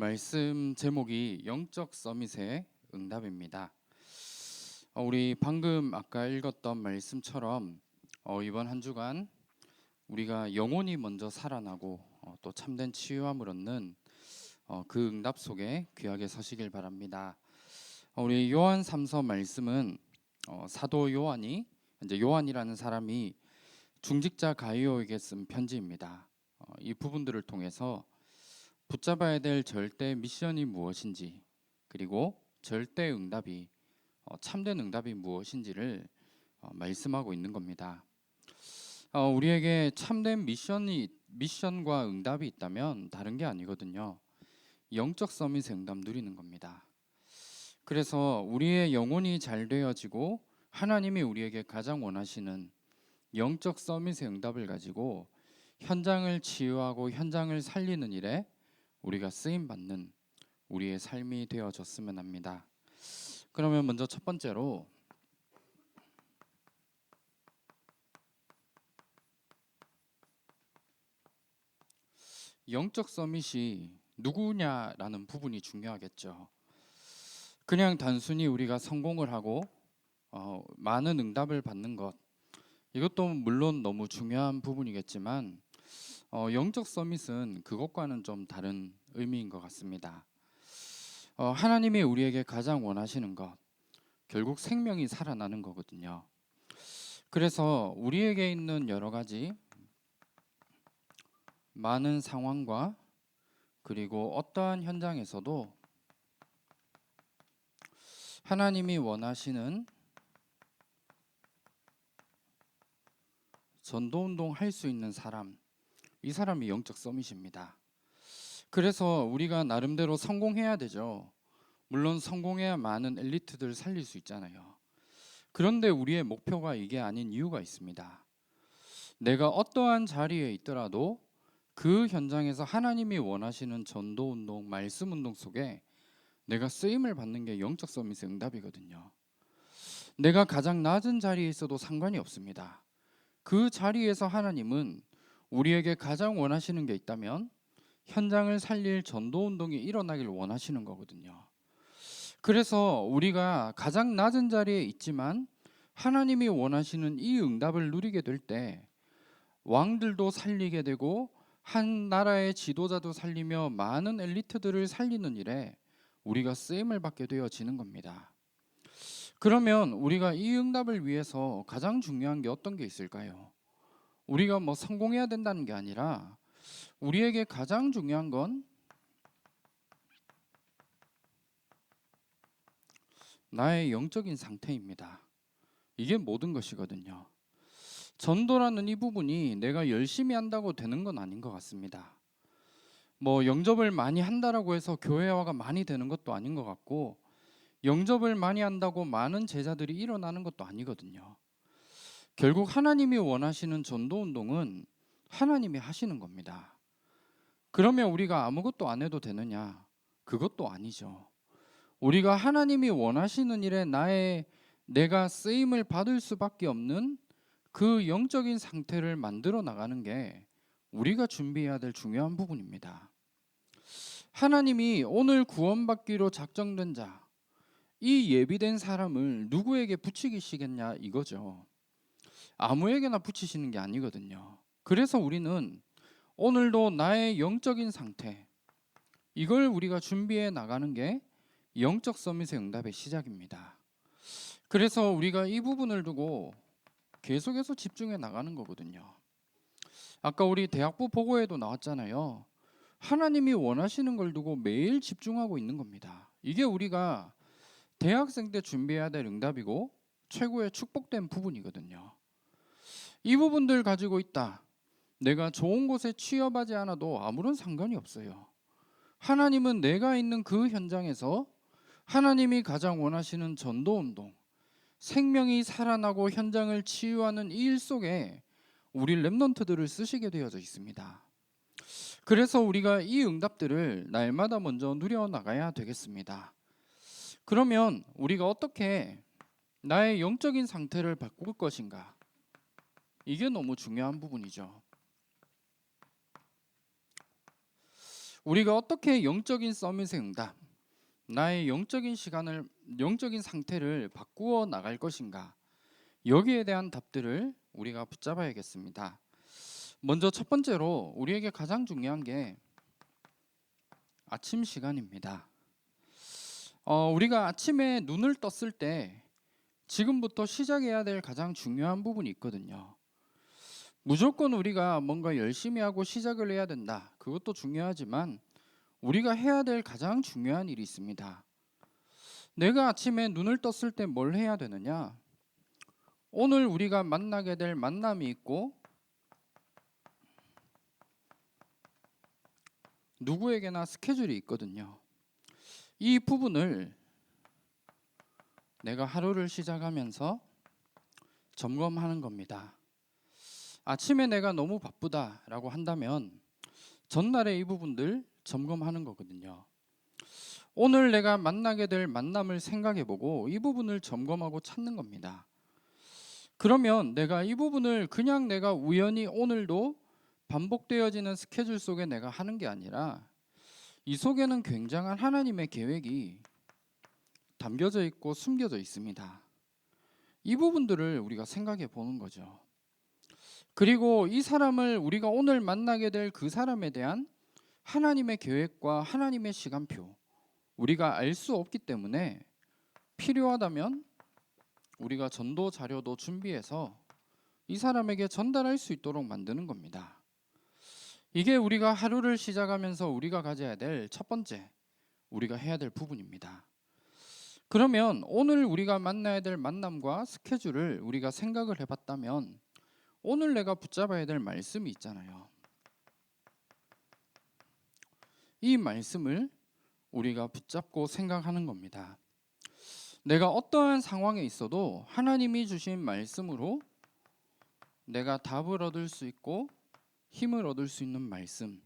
말씀 제목이 영적 서밋의 응답입니다. 어, 우리 방금 아까 읽었던 말씀처럼 어, 이번 한 주간 우리가 영혼이 먼저 살아나고 어, 또 참된 치유함을 얻는 어, 그 응답 속에 귀하게 서시길 바랍니다. 어, 우리 요한 3서 말씀은 어, 사도 요한이 이제 요한이라는 사람이 중직자 가이오에게 쓴 편지입니다. 어, 이 부분들을 통해서 붙잡아야 될 절대 미션이 무엇인지 그리고 절대 응답이 어, 참된 응답이 무엇인지를 어, 말씀하고 있는 겁니다. 어, 우리에게 참된 미션이 미션과 응답이 있다면 다른 게 아니거든요. 영적 서밋의 응답 누리는 겁니다. 그래서 우리의 영혼이 잘 되어지고 하나님이 우리에게 가장 원하시는 영적 서밋의 응답을 가지고 현장을 치유하고 현장을 살리는 일에 우리가 쓰임 받는 우리의 삶이 되어졌으면 합니다. 그러면 먼저 첫 번째로 영적 서밋이 누구냐라는 부분이 중요하겠죠. 그냥 단순히 우리가 성공을 하고 어, 많은 응답을 받는 것 이것도 물론 너무 중요한 부분이겠지만 어, 영적 서밋은 그것과는 좀 다른 의미인 것 같습니다. 어, 하나님이 우리에게 가장 원하시는 것 결국 생명이 살아나는 거거든요. 그래서 우리에게 있는 여러 가지 많은 상황과 그리고 어떠한 현장에서도 하나님이 원하시는 전도 운동 할 수 있는 사람 이 사람이 영적 서밋입니다. 그래서 우리가 나름대로 성공해야 되죠. 물론 성공해야 많은 엘리트들 살릴 수 있잖아요. 그런데 우리의 목표가 이게 아닌 이유가 있습니다. 내가 어떠한 자리에 있더라도 그 현장에서 하나님이 원하시는 전도 운동, 말씀 운동 속에 내가 쓰임을 받는 게 영적 서밋의 응답이거든요. 내가 가장 낮은 자리에 있어도 상관이 없습니다. 그 자리에서 하나님은 우리에게 가장 원하시는 게 있다면 현장을 살릴 전도 운동이 일어나길 원하시는 거거든요. 그래서 우리가 가장 낮은 자리에 있지만 하나님이 원하시는 이 응답을 누리게 될 때 왕들도 살리게 되고 한 나라의 지도자도 살리며 많은 엘리트들을 살리는 일에 우리가 쓰임을 받게 되어지는 겁니다. 그러면 우리가 이 응답을 위해서 가장 중요한 게 어떤 게 있을까요? 우리가 뭐 성공해야 된다는 게 아니라 우리에게 가장 중요한 건 나의 영적인 상태입니다. 이게 모든 것이거든요. 전도라는 이 부분이 내가 열심히 한다고 되는 건 아닌 것 같습니다. 뭐 영접을 많이 한다라고 해서 교회화가 많이 되는 것도 아닌 것 같고 영접을 많이 한다고 많은 제자들이 일어나는 것도 아니거든요. 결국 하나님이 원하시는 전도 운동은 하나님이 하시는 겁니다. 그러면 우리가 아무것도 안 해도 되느냐? 그것도 아니죠. 우리가 하나님이 원하시는 일에 나의 내가 쓰임을 받을 수밖에 없는 그 영적인 상태를 만들어 나가는 게 우리가 준비해야 될 중요한 부분입니다. 하나님이 오늘 구원받기로 작정된 자, 이 예비된 사람을 누구에게 붙이시겠냐 이거죠. 아무에게나 붙이시는 게 아니거든요. 그래서 우리는 오늘도 나의 영적인 상태 이걸 우리가 준비해 나가는 게 영적 서밋의 응답의 시작입니다. 그래서 우리가 이 부분을 두고 계속해서 집중해 나가는 거거든요. 아까 우리 대학부 보고에도 나왔잖아요. 하나님이 원하시는 걸 두고 매일 집중하고 있는 겁니다. 이게 우리가 대학생 때 준비해야 될 응답이고 최고의 축복된 부분이거든요. 이 부분들 가지고 있다. 내가 좋은 곳에 취업하지 않아도 아무런 상관이 없어요. 하나님은 내가 있는 그 현장에서 하나님이 가장 원하시는 전도 운동, 생명이 살아나고 현장을 치유하는 이 일 속에 우리 랩넌트들을 쓰시게 되어져 있습니다. 그래서 우리가 이 응답들을 날마다 먼저 누려 나가야 되겠습니다. 그러면 우리가 어떻게 나의 영적인 상태를 바꿀 것인가? 이게 너무 중요한 부분이죠. 우리가 어떻게 영적인 서밋의 응답, 나의 영적인 시간을 영적인 상태를 바꾸어 나갈 것인가? 여기에 대한 답들을 우리가 붙잡아야겠습니다. 먼저 첫 번째로 우리에게 가장 중요한 게 아침 시간입니다. 어, 우리가 아침에 눈을 떴을 때 지금부터 시작해야 될 가장 중요한 부분이 있거든요. 무조건 우리가 뭔가 열심히 하고 시작을 해야 된다. 그것도 중요하지만 우리가 해야 될 가장 중요한 일이 있습니다. 내가 아침에 눈을 떴을 때 뭘 해야 되느냐? 오늘 우리가 만나게 될 만남이 있고 누구에게나 스케줄이 있거든요. 이 부분을 내가 하루를 시작하면서 점검하는 겁니다. 아침에 내가 너무 바쁘다라고 한다면 전날에 이 부분들 점검하는 거거든요. 오늘 내가 만나게 될 만남을 생각해 보고 이 부분을 점검하고 찾는 겁니다. 그러면 내가 이 부분을 그냥 내가 우연히 오늘도 반복되어지는 스케줄 속에 내가 하는 게 아니라 이 속에는 굉장한 하나님의 계획이 담겨져 있고 숨겨져 있습니다. 이 부분들을 우리가 생각해 보는 거죠. 그리고 이 사람을 우리가 오늘 만나게 될 그 사람에 대한 하나님의 계획과 하나님의 시간표 우리가 알 수 없기 때문에 필요하다면 우리가 전도 자료도 준비해서 이 사람에게 전달할 수 있도록 만드는 겁니다. 이게 우리가 하루를 시작하면서 우리가 가져야 될 첫 번째 우리가 해야 될 부분입니다. 그러면 오늘 우리가 만나야 될 만남과 스케줄을 우리가 생각을 해봤다면 오늘 내가 붙잡아야 될 말씀이 있잖아요. 이 말씀을 우리가 붙잡고 생각하는 겁니다. 내가 어떠한 상황에 있어도 하나님이 주신 말씀으로 내가 답을 얻을 수 있고 힘을 얻을 수 있는 말씀.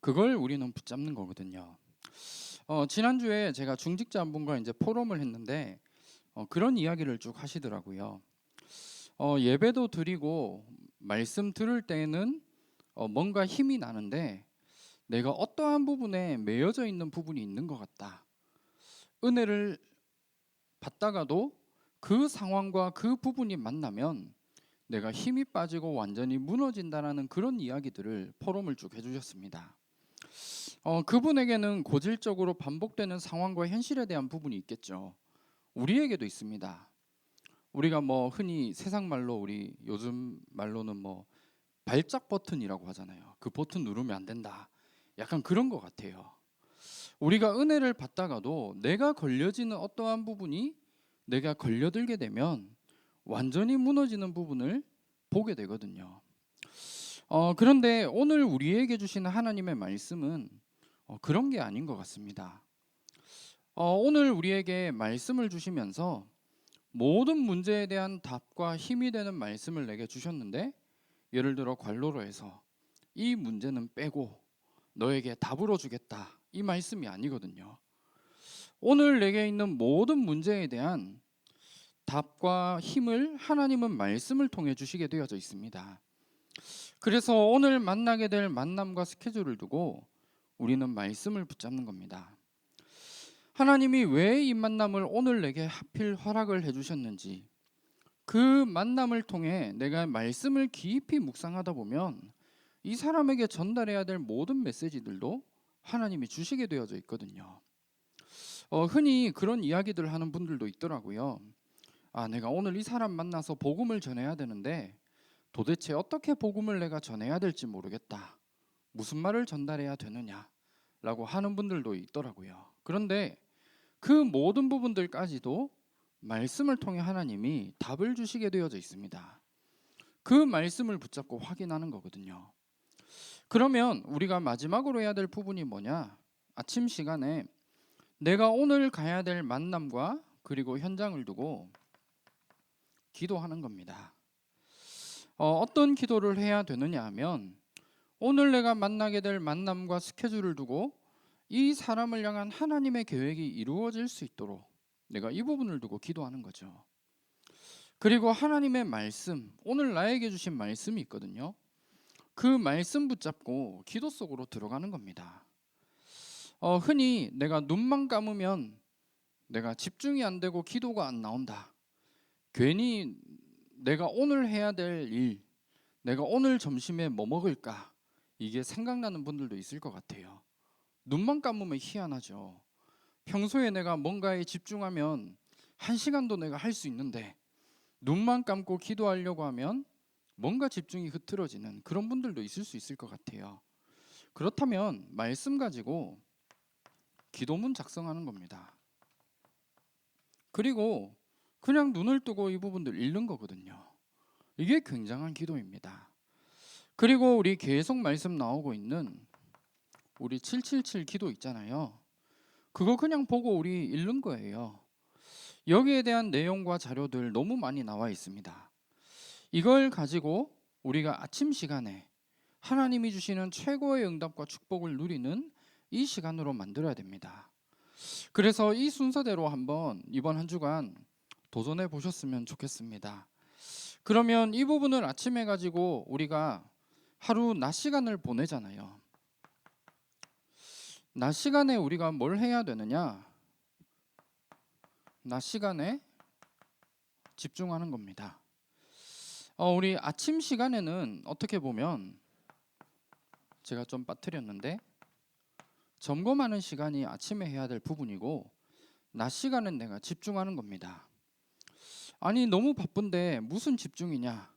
그걸 우리는 붙잡는 거거든요. 어, 지난주에 제가 중직자 한 분과 이제 포럼을 했는데 어, 그런 이야기를 쭉 하시더라고요. 어, 예배도 드리고 말씀 들을 때는 어, 뭔가 힘이 나는데 내가 어떠한 부분에 매여져 있는 부분이 있는 것 같다. 은혜를 받다가도 그 상황과 그 부분이 만나면 내가 힘이 빠지고 완전히 무너진다라는 그런 이야기들을 포럼을 쭉 해주셨습니다. 어, 그분에게는 고질적으로 반복되는 상황과 현실에 대한 부분이 있겠죠. 우리에게도 있습니다. 우리가 뭐 흔히 세상 말로 우리 요즘 말로는 뭐 발작 버튼이라고 하잖아요. 그 버튼 누르면 안 된다. 약간 그런 것 같아요. 우리가 은혜를 받다가도 내가 걸려지는 어떠한 부분이 내가 걸려들게 되면 완전히 무너지는 부분을 보게 되거든요. 어, 그런데 오늘 우리에게 주시는 하나님의 말씀은 어, 그런 게 아닌 것 같습니다. 어, 오늘 우리에게 말씀을 주시면서 모든 문제에 대한 답과 힘이 되는 말씀을 내게 주셨는데 예를 들어 관로로 해서 이 문제는 빼고 너에게 답으로 주겠다 이 말씀이 아니거든요. 오늘 내게 있는 모든 문제에 대한 답과 힘을 하나님은 말씀을 통해 주시게 되어져 있습니다. 그래서 오늘 만나게 될 만남과 스케줄을 두고 우리는 말씀을 붙잡는 겁니다. 하나님이 왜 이 만남을 오늘 내게 하필 허락을 해주셨는지 그 만남을 통해 내가 말씀을 깊이 묵상하다 보면 이 사람에게 전달해야 될 모든 메시지들도 하나님이 주시게 되어져 있거든요. 어, 흔히 그런 이야기들 하는 분들도 있더라고요. 아, 내가 오늘 이 사람 만나서 복음을 전해야 되는데 도대체 어떻게 복음을 내가 전해야 될지 모르겠다. 무슨 말을 전달해야 되느냐 라고 하는 분들도 있더라고요. 그런데 그 모든 부분들까지도 말씀을 통해 하나님이 답을 주시게 되어져 있습니다. 그 말씀을 붙잡고 확인하는 거거든요. 그러면 우리가 마지막으로 해야 될 부분이 뭐냐? 아침 시간에 내가 오늘 가야 될 만남과 그리고 현장을 두고 기도하는 겁니다. 어, 어떤 기도를 해야 되느냐 하면 오늘 내가 만나게 될 만남과 스케줄을 두고 이 사람을 향한 하나님의 계획이 이루어질 수 있도록 내가 이 부분을 두고 기도하는 거죠. 그리고 하나님의 말씀, 오늘 나에게 주신 말씀이 있거든요. 그 말씀 붙잡고 기도 속으로 들어가는 겁니다. 어, 흔히 내가 눈만 감으면 내가 집중이 안 되고 기도가 안 나온다. 괜히 내가 오늘 해야 될 일, 내가 오늘 점심에 뭐 먹을까 이게 생각나는 분들도 있을 것 같아요. 눈만 감으면 희한하죠. 평소에 내가 뭔가에 집중하면 한 시간도 내가 할 수 있는데 눈만 감고 기도하려고 하면 뭔가 집중이 흐트러지는 그런 분들도 있을 수 있을 것 같아요. 그렇다면 말씀 가지고 기도문 작성하는 겁니다. 그리고 그냥 눈을 뜨고 이 부분들 읽는 거거든요. 이게 굉장한 기도입니다. 그리고 우리 계속 말씀 나오고 있는 우리 777 기도 있잖아요. 그거 그냥 보고 우리 읽는 거예요. 여기에 대한 내용과 자료들 너무 많이 나와 있습니다. 이걸 가지고 우리가 아침 시간에 하나님이 주시는 최고의 응답과 축복을 누리는 이 시간으로 만들어야 됩니다. 그래서 이 순서대로 한번 이번 한 주간 도전해 보셨으면 좋겠습니다. 그러면 이 부분을 아침에 가지고 우리가 하루 낮 시간을 보내잖아요. 낮 시간에 우리가 뭘 해야 되느냐? 낮 시간에 집중하는 겁니다. 어, 우리 아침 시간에는 어떻게 보면 제가 좀 빠뜨렸는데 점검하는 시간이 아침에 해야 될 부분이고 낮 시간은 내가 집중하는 겁니다. 아니 너무 바쁜데 무슨 집중이냐?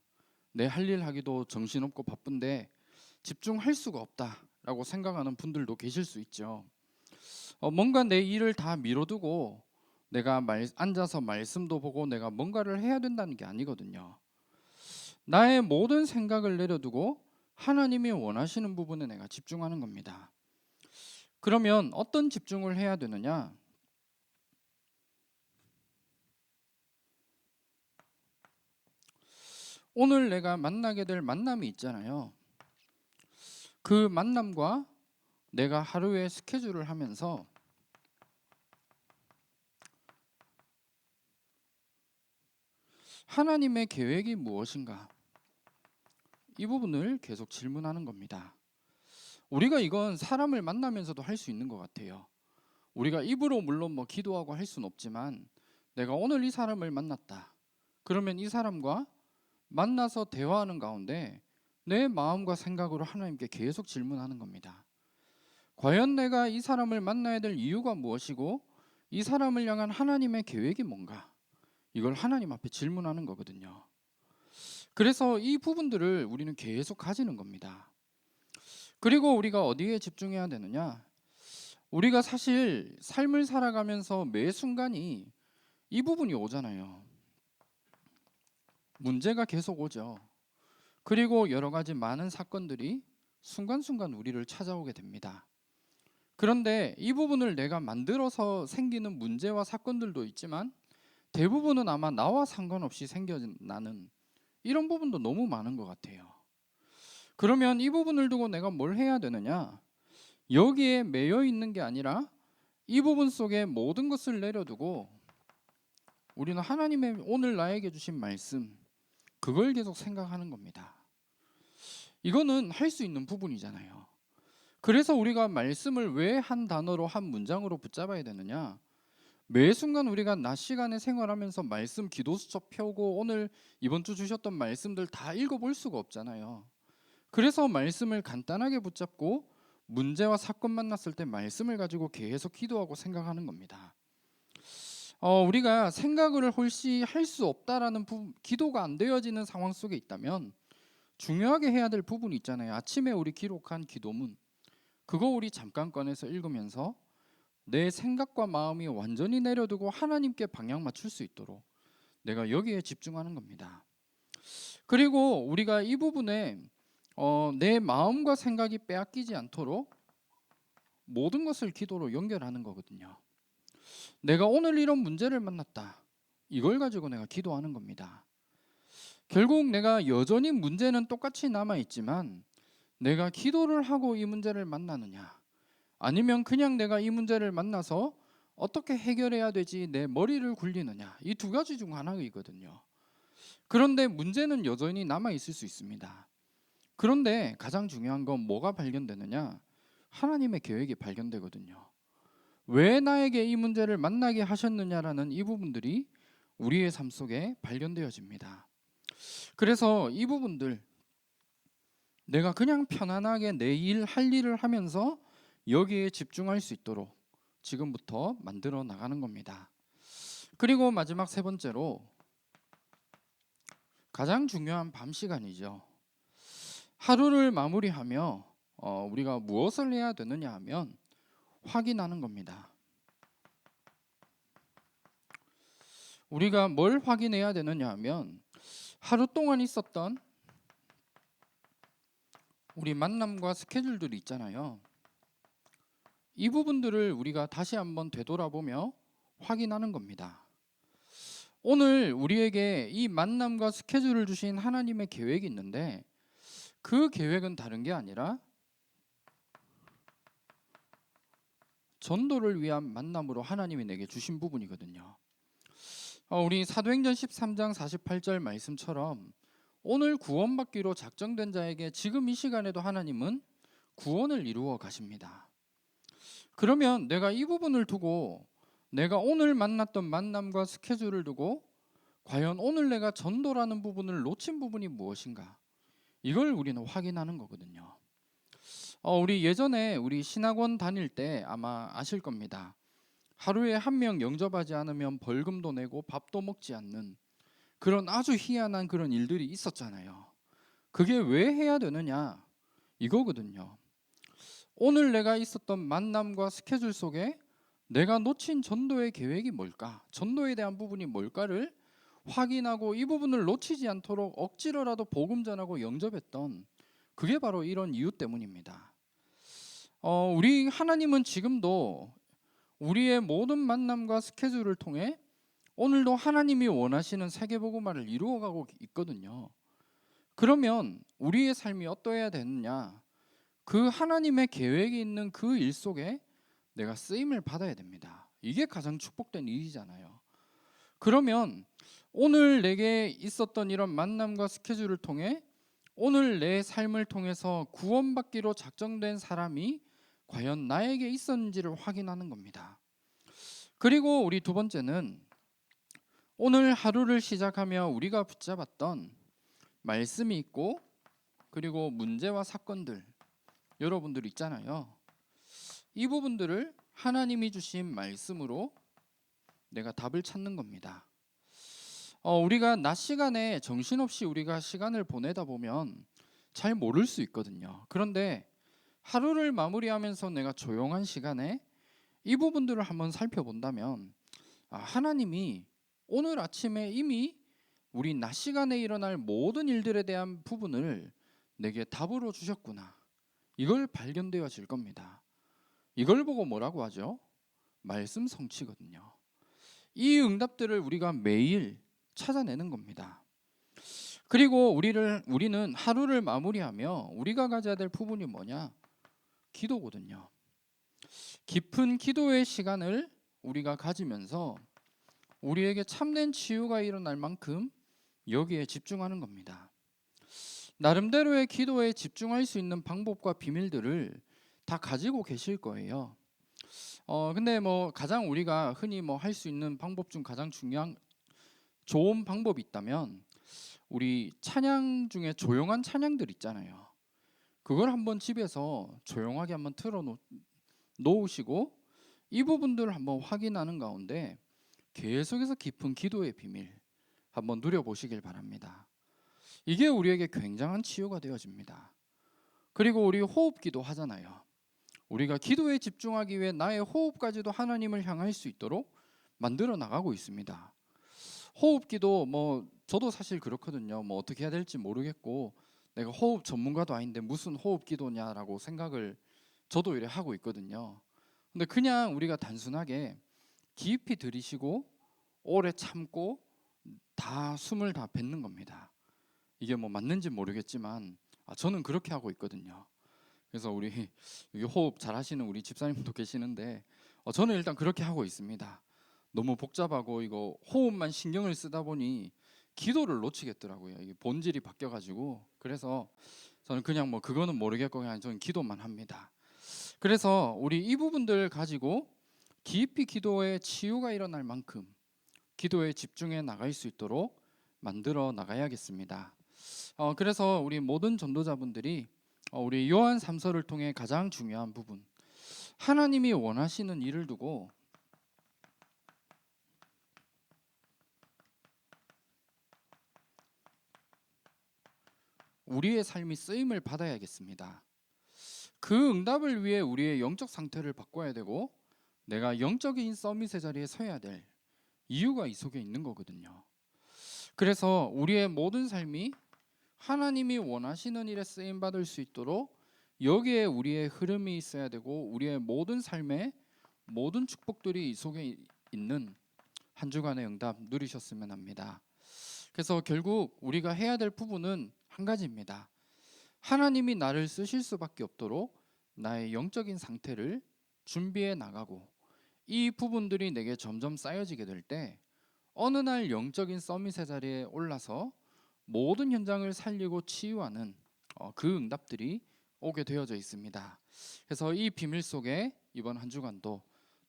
내 할 일 하기도 정신없고 바쁜데 집중할 수가 없다 라고 생각하는 분들도 계실 수 있죠. 어, 뭔가 내 일을 다 미뤄두고 내가 말, 앉아서 말씀도 보고 내가 뭔가를 해야 된다는 게 아니거든요. 나의 모든 생각을 내려두고 하나님이 원하시는 부분에 내가 집중하는 겁니다. 그러면 어떤 집중을 해야 되느냐? 오늘 내가 만나게 될 만남이 있잖아요. 그 만남과 내가 하루의 스케줄을 하면서 하나님의 계획이 무엇인가? 이 부분을 계속 질문하는 겁니다. 우리가 이건 사람을 만나면서도 할 수 있는 것 같아요. 우리가 입으로 물론 뭐 기도하고 할 수는 없지만 내가 오늘 이 사람을 만났다. 그러면 이 사람과 만나서 대화하는 가운데 내 마음과 생각으로 하나님께 계속 질문하는 겁니다. 과연 내가 이 사람을 만나야 될 이유가 무엇이고 이 사람을 향한 하나님의 계획이 뭔가? 이걸 하나님 앞에 질문하는 거거든요. 그래서 이 부분들을 우리는 계속 가지는 겁니다. 그리고 우리가 어디에 집중해야 되느냐? 우리가 사실 삶을 살아가면서 매 순간이 이 부분이 오잖아요. 문제가 계속 오죠. 그리고 여러 가지 많은 사건들이 순간순간 우리를 찾아오게 됩니다. 그런데 이 부분을 내가 만들어서 생기는 문제와 사건들도 있지만 대부분은 아마 나와 상관없이 생겨나는 이런 부분도 너무 많은 것 같아요. 그러면 이 부분을 두고 내가 뭘 해야 되느냐? 여기에 매여 있는 게 아니라 이 부분 속에 모든 것을 내려두고 우리는 하나님의 오늘 나에게 주신 말씀 그걸 계속 생각하는 겁니다. 이거는 할 수 있는 부분이잖아요. 그래서 우리가 말씀을 왜 한 단어로 한 문장으로 붙잡아야 되느냐? 매 순간 우리가 낮 시간에 생활하면서 말씀 기도 수첩 펴고 오늘 이번 주 주셨던 말씀들 다 읽어볼 수가 없잖아요. 그래서 말씀을 간단하게 붙잡고 문제와 사건 만났을 때 말씀을 가지고 계속 기도하고 생각하는 겁니다. 어, 우리가 생각을 홀씨 할수 없다라는 부, 기도가 안 되어지는 상황 속에 있다면 중요하게 해야 될 부분이 있잖아요. 아침에 우리 기록한 기도문 그거 우리 잠깐 꺼내서 읽으면서 내 생각과 마음이 완전히 내려두고 하나님께 방향 맞출 수 있도록 내가 여기에 집중하는 겁니다. 그리고 우리가 이 부분에 어, 내 마음과 생각이 빼앗기지 않도록 모든 것을 기도로 연결하는 거거든요. 내가 오늘 이런 문제를 만났다. 이걸 가지고 내가 기도하는 겁니다. 결국 내가 여전히 문제는 똑같이 남아 있지만 내가 기도를 하고 이 문제를 만나느냐 아니면 그냥 내가 이 문제를 만나서 어떻게 해결해야 되지 내 머리를 굴리느냐 이 두 가지 중 하나이거든요. 그런데 문제는 여전히 남아 있을 수 있습니다. 그런데 가장 중요한 건 뭐가 발견되느냐? 하나님의 계획이 발견되거든요. 왜 나에게 이 문제를 만나게 하셨느냐라는 이 부분들이 우리의 삶 속에 발견되어집니다. 그래서 이 부분들 내가 그냥 편안하게 내 일 할 일을 하면서 여기에 집중할 수 있도록 지금부터 만들어 나가는 겁니다. 그리고 마지막 세 번째로 가장 중요한 밤 시간이죠. 하루를 마무리하며 어, 우리가 무엇을 해야 되느냐 하면 확인하는 겁니다. 우리가 뭘 확인해야 되느냐 하면 하루 동안 있었던 우리 만남과 스케줄들이 있잖아요. 이 부분들을 우리가 다시 한번 되돌아보며 확인하는 겁니다. 오늘 우리에게 이 만남과 스케줄을 주신 하나님의 계획이 있는데 그 계획은 다른 게 아니라 전도를 위한 만남으로 하나님이 내게 주신 부분이거든요. 어, 우리 사도행전 13장 48절 말씀처럼 오늘 구원받기로 작정된 자에게 지금 이 시간에도 하나님은 구원을 이루어 가십니다. 그러면 내가 이 부분을 두고 내가 오늘 만났던 만남과 스케줄을 두고 과연 오늘 내가 전도라는 부분을 놓친 부분이 무엇인가? 이걸 우리는 확인하는 거거든요. 어, 우리 예전에 우리 신학원 다닐 때 아마 아실 겁니다. 하루에 한 명 영접하지 않으면 벌금도 내고 밥도 먹지 않는 그런 아주 희한한 그런 일들이 있었잖아요. 그게 왜 해야 되느냐? 이거거든요. 오늘 내가 있었던 만남과 스케줄 속에 내가 놓친 전도의 계획이 뭘까? 전도에 대한 부분이 뭘까를 확인하고 이 부분을 놓치지 않도록 억지로라도 복음 전하고 영접했던 그게 바로 이런 이유 때문입니다. 어, 우리 하나님은 지금도 우리의 모든 만남과 스케줄을 통해 오늘도 하나님이 원하시는 세계복음화를 이루어가고 있거든요. 그러면 우리의 삶이 어떠해야 되느냐? 그 하나님의 계획이 있는 그 일 속에 내가 쓰임을 받아야 됩니다. 이게 가장 축복된 일이잖아요. 그러면 오늘 내게 있었던 이런 만남과 스케줄을 통해 오늘 내 삶을 통해서 구원받기로 작정된 사람이 과연 나에게 있었는지를 확인하는 겁니다. 그리고 우리 두 번째는 오늘 하루를 시작하며 우리가 붙잡았던 말씀이 있고 그리고 문제와 사건들 여러분들 있잖아요. 이 부분들을 하나님이 주신 말씀으로 내가 답을 찾는 겁니다. 어, 우리가 낮 시간에 정신없이 우리가 시간을 보내다 보면 잘 모를 수 있거든요. 그런데 하루를 마무리하면서 내가 조용한 시간에 이 부분들을 한번 살펴본다면 아, 하나님이 오늘 아침에 이미 우리 낮 시간에 일어날 모든 일들에 대한 부분을 내게 답으로 주셨구나. 이걸 발견되어질 겁니다. 이걸 보고 뭐라고 하죠? 말씀 성취거든요. 이 응답들을 우리가 매일 찾아내는 겁니다. 그리고 우리를 우리는 하루를 마무리하며 우리가 가져야 될 부분이 뭐냐? 기도거든요. 깊은 기도의 시간을 우리가 가지면서 우리에게 참된 치유가 일어날 만큼 여기에 집중하는 겁니다. 나름대로의 기도에 집중할 수 있는 방법과 비밀들을 다 가지고 계실 거예요. 어 근데 뭐 가장 우리가 흔히 뭐 할 수 있는 방법 중 가장 중요한 좋은 방법이 있다면 우리 찬양 중에 조용한 찬양들 있잖아요. 그걸 한번 집에서 조용하게 한번 틀어 놓으시고 이 부분들을 한번 확인하는 가운데 계속해서 깊은 기도의 비밀 한번 누려보시길 바랍니다. 이게 우리에게 굉장한 치유가 되어집니다. 그리고 우리 호흡 기도 하잖아요. 우리가 기도에 집중하기 위해 나의 호흡까지도 하나님을 향할 수 있도록 만들어 나가고 있습니다. 호흡 기도 뭐 저도 사실 그렇거든요. 뭐 어떻게 해야 될지 모르겠고 내가 호흡 전문가도 아닌데 무슨 호흡 기도냐라고 생각을 저도 이래 하고 있거든요. 근데 그냥 우리가 단순하게 깊이 들이쉬고 오래 참고 다 숨을 다 뱉는 겁니다. 이게 뭐 맞는지 모르겠지만 아, 저는 그렇게 하고 있거든요. 그래서 우리 호흡 잘 하시는 우리 집사님도 계시는데 어, 저는 일단 그렇게 하고 있습니다. 너무 복잡하고 이거 호흡만 신경을 쓰다 보니 기도를 놓치겠더라고요. 이게 본질이 바뀌어 가지고 그래서 저는 그냥 뭐 그거는 모르겠고 그냥 저는 기도만 합니다. 그래서 우리 이 부분들 가지고 깊이 기도에 치유가 일어날 만큼 기도에 집중해 나갈 수 있도록 만들어 나가야겠습니다. 어, 그래서 우리 모든 전도자분들이 어, 우리 요한 3서를 통해 가장 중요한 부분 하나님이 원하시는 일을 두고 우리의 삶이 쓰임을 받아야겠습니다. 그 응답을 위해 우리의 영적 상태를 바꿔야 되고 내가 영적인 서밋의 자리에 서야 될 이유가 이 속에 있는 거거든요. 그래서 우리의 모든 삶이 하나님이 원하시는 일에 쓰임 받을 수 있도록 여기에 우리의 흐름이 있어야 되고 우리의 모든 삶의 모든 축복들이 이 속에 있는 한 주간의 응답 누리셨으면 합니다. 그래서 결국 우리가 해야 될 부분은 한 가지입니다. 하나님이 나를 쓰실 수밖에 없도록 나의 영적인 상태를 준비해 나가고 이 부분들이 내게 점점 쌓여지게 될 때 어느 날 영적인 서밋의 자리에 올라서 모든 현장을 살리고 치유하는 어, 그 응답들이 오게 되어져 있습니다. 그래서 이 비밀 속에 이번 한 주간도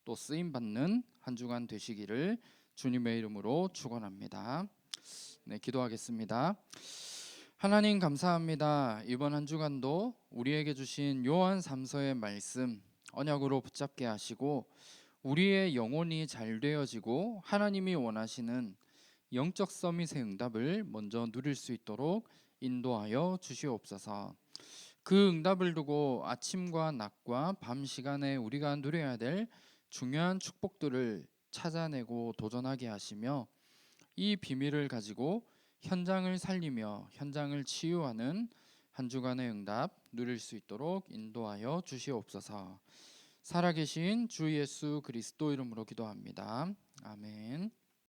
또 쓰임 받는 한 주간 되시기를 주님의 이름으로 축원합니다. 네, 기도하겠습니다. 하나님 감사합니다. 이번 한 주간도 우리에게 주신 요한 3서의 말씀 언약으로 붙잡게 하시고 우리의 영혼이 잘 되어지고 하나님이 원하시는 영적 서밋의 응답을 먼저 누릴 수 있도록 인도하여 주시옵소서. 그 응답을 두고 아침과 낮과 밤 시간에 우리가 누려야 될 중요한 축복들을 찾아내고 도전하게 하시며 이 비밀을 가지고 현장을 살리며 현장을 치유하는 한 주간의 응답 누릴 수 있도록 인도하여 주시옵소서. 살아계신 주 예수 그리스도 이름으로 기도합니다. 아멘.